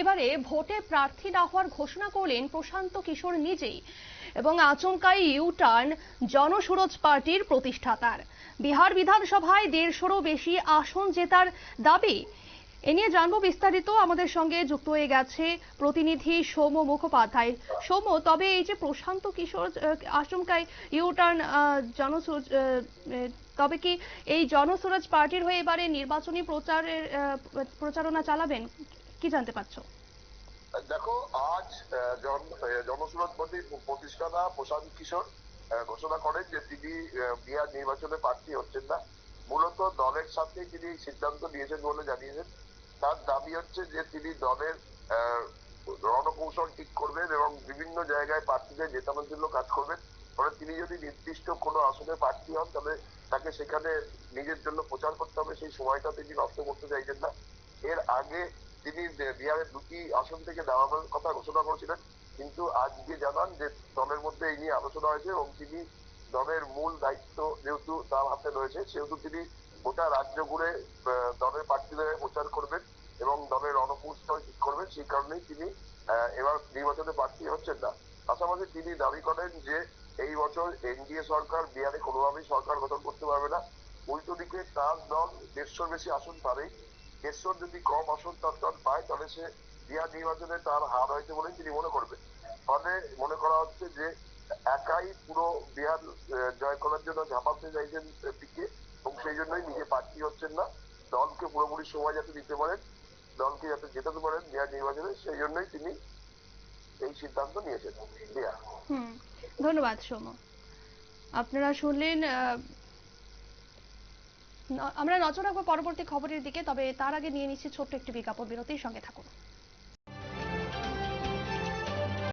এবারে ভোটে প্রার্থী না হওয়ার ঘোষণা করলেন প্রশান্ত কিশোর নিজেই এবং আচমকাই ইউটার্ন জনসুরজ পার্টির প্রতিষ্ঠাতার। বিহার বিধানসভায় দেড়শোরও বেশি আসন জেতার দাবি। এ নিয়ে জানব বিস্তারিত। আমাদের সঙ্গে যুক্ত হয়ে গেছে প্রতিনিধি সৌম্য মুখোপাধ্যায়। সৌম্য তবে এই যে প্রশান্ত কিশোর আচমকাই ইউটার্ন আহ, তবে কি এই জনসুরজ পার্টির হয়ে এবারে নির্বাচনী প্রচারের প্রচারণা চালাবেন? কি জানতে পারছ? দেখো আজ আহ, জন- আহ, জনসুরজ পার্টির প্রতিষ্ঠাতা প্রশান্ত কিশোর ঘোষণা করেন যে তিনি বিহার নির্বাচনে প্রার্থী হচ্ছেন না। মূলত দলের সাথে তিনি সিদ্ধান্ত নিয়েছেন বলে জানিয়েছেন। তার দাবি হচ্ছে যে তিনি দলের রণকৌশল ঠিক করবেন এবং বিভিন্ন জায়গায় প্রার্থীদের জেতানোর জন্য কাজ করবেন। ফলে তিনি যদি নির্দিষ্ট কোনো আসনে প্রার্থী হন তাহলে তাকে সেখানে নিজের জন্য প্রচার করতে হবে। সেই সময়টা তিনি নষ্ট করতে চাইছেন না। এর আগে তিনি বিহারের দুটি আসন থেকে দাঁড়ানোর কথা ঘোষণা করেছিলেন। কিন্তু আজকে জানান যে, দলের মধ্যে এই নিয়ে আলোচনা হয়েছে এবং তিনি দলের মূল দায়িত্ব যেহেতু তার হাতে রয়েছে, সেহেতু তিনি গোটা রাজ্য ঘুরে দলের প্রার্থীদের প্রচার করবেন এবং দলের রণকৌশল ঠিক করবেন। সেই কারণেই তিনি এবার নির্বাচনে প্রার্থী হচ্ছেন না। পাশাপাশি তিনি দাবি করেন যে, এই বছর এনডিএ সরকার, বিহারে কোনোভাবেই সরকার গঠন করতে পারবে না। উল্টো দিকে তার দল দেড়শোর বেশি আসন পাবেই দেড়শোর যদি কম আসন তার দল পায়, তাহলে সে বিহার নির্বাচনে তার হার হয়েছে বলেই তিনি মনে করবেন। ফলে মনে করা হচ্ছে যে একাই পুরো বিহার জয় করার জন্য ঝাঁপাতে চাইছেন দিকে এবং সেই জন্যই নিজে প্রার্থী হচ্ছেন না। দলকে পুরোপুরি সময় যাতে দিতে পারেন, দলকে যাতে জেতাতে পারেন বিহার নির্বাচনে, সেই জন্যই তিনি এই সিদ্ধান্ত নিয়েছেন। বিহার হুম। ধন্যবাদ, সৌম্য। আপনারা শুনলেন আমরা নজর রাখব পরবর্তী খবরের দিকে, তবে তার আগে নিয়ে নিচ্ছি ছোট্ট একটি বিজ্ঞাপন। বিরতির সঙ্গে থাকুন।